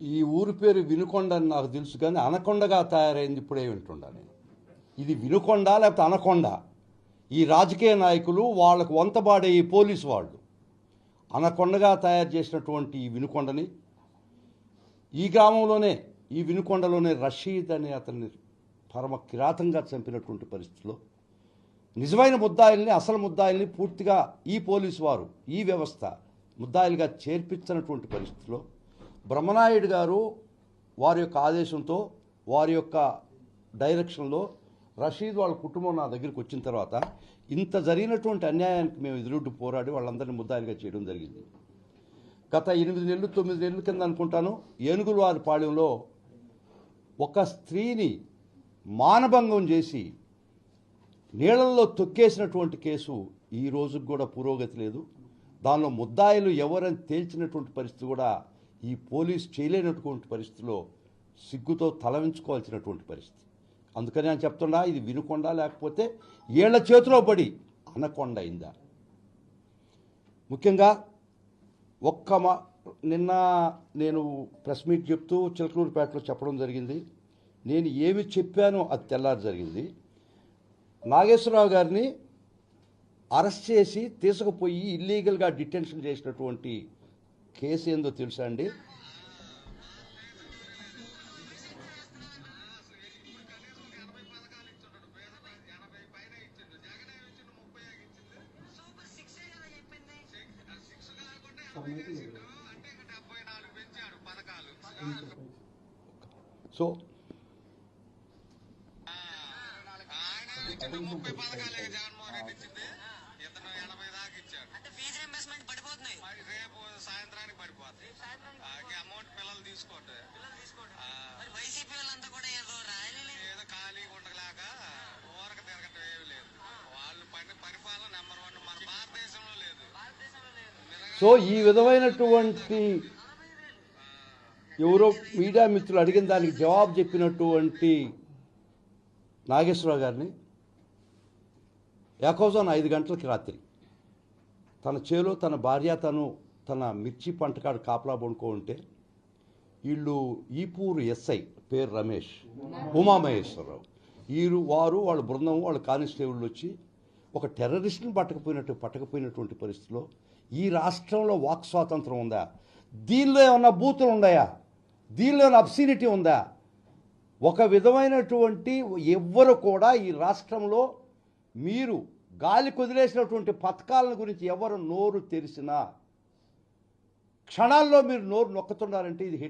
ఈ ఊరి పేరు వినుకొండ అని నాకు తెలుసు కానీ అనకొండగా తయారైంది ఇప్పుడే వింటుండా నేను. ఇది వినుకొండ లేకపోతే అనకొండ. ఈ రాజకీయ నాయకులు వాళ్ళకు వంతబాడే ఈ పోలీసు వాళ్ళు. అనకొండగా తయారు చేసినటువంటి ఈ వినుకొండని ఈ గ్రామంలోనే ఈ వినుకొండలోనే రషీద్ అనే అతన్ని పరమ కిరాతంగా చంపినటువంటి పరిస్థితిలో నిజమైన ముద్దాయిల్ని అసలు ముద్దాయిల్ని పూర్తిగా ఈ పోలీసు వారు ఈ వ్యవస్థ ముద్దాయిలుగా చేర్పించినటువంటి పరిస్థితిలో బ్రహ్మనాయుడు గారు వారి యొక్క ఆదేశంతో వారి యొక్క డైరెక్షన్లో రషీద్ వాళ్ళ కుటుంబం నా దగ్గరికి వచ్చిన తర్వాత ఇంత జరిగినటువంటి అన్యాయానికి మేము ఎదురుడ్డు పోరాడి వాళ్ళందరినీ ముద్దాయిలుగా చేయడం జరిగింది. గత ఎనిమిది నెలలు తొమ్మిది నెలల కింద అనుకుంటాను ఏనుగులవారి పాళ్యంలో ఒక స్త్రీని మానభంగం చేసి నీళ్ళల్లో తొక్కేసినటువంటి కేసు ఈ రోజుకు కూడా పురోగతి లేదు. దానిలో ముద్దాయిలు ఎవరని తేల్చినటువంటి పరిస్థితి కూడా ఈ పోలీస్ చేయలేనటువంటి పరిస్థితిలో సిగ్గుతో తలవించుకోవాల్సినటువంటి పరిస్థితి. అందుకని నేను చెప్తున్నా ఇది వినుకొండా లేకపోతే ఏళ్ళ చేతిలో పడి అనకొండ అయిందా? ముఖ్యంగా ఒక్క మా నిన్న నేను ప్రెస్ మీట్ చెప్తూ చిలకలూరుపేటలో చెప్పడం జరిగింది. నేను ఏమి చెప్పానో అది తెల్లారి జరిగింది. నాగేశ్వరరావు గారిని అరెస్ట్ చేసి తీసుకుపోయి ఇల్లీగల్గా డిటెన్షన్ చేసినటువంటి కేసు ఏందో తెలుసా అండి? సో ముప్పై పథకాలే అమౌంట్ పిల్లలు తీసుకోండి ఆ, మరి వైసీపీ వాళ్ళంతా కూడా ఏదో రాయలే ఏదో ఖాళీగా ఉండలేక ఊరక తిరగటం ఏమి లేదు. వాళ్ళు పని పరిపాలన నెంబర్ వన్ మన భారతదేశంలో లేదు. సో ఈ విధమైనటువంటి ఎవరో మీడియా మిత్రులు అడిగిన దానికి జవాబు చెప్పినటువంటి నాగేశ్వరరావు గారిని ఏకోజాన్ ఐదు గంటలకి రాత్రి తన చేలో తన భార్య తను తన మిర్చి పంటకాడు కాపలా పడుకో ఉంటే వీళ్ళు ఈపూరు ఎస్ఐ పేరు రమేష్. ఉమామహేశ్వరరావు. వీరు వారు వాళ్ళ బృందం వాళ్ళ కానిస్టేబుల్ వచ్చి ఒక టెర్రరిస్ట్ని పట్టకపోయినట్టు పట్టకపోయినటువంటి పరిస్థితిలో ఈ రాష్ట్రంలో వాక్ స్వాతంత్రం ఉందా? దీనిలో ఏమన్నా బూతులు ఉన్నాయా? దీనిలో ఏమైనా అబ్సినిటీ ఉందా? ఒక విధమైనటువంటి ఎవ్వరు కూడా ఈ రాష్ట్రంలో మీరు గాలి కుదిలేసినటువంటి పథకాలను గురించి ఎవరు నోరు తెరిచినా క్షణాల్లో మీరు నోరు నొక్కుతున్నారంటే ఇది హిట్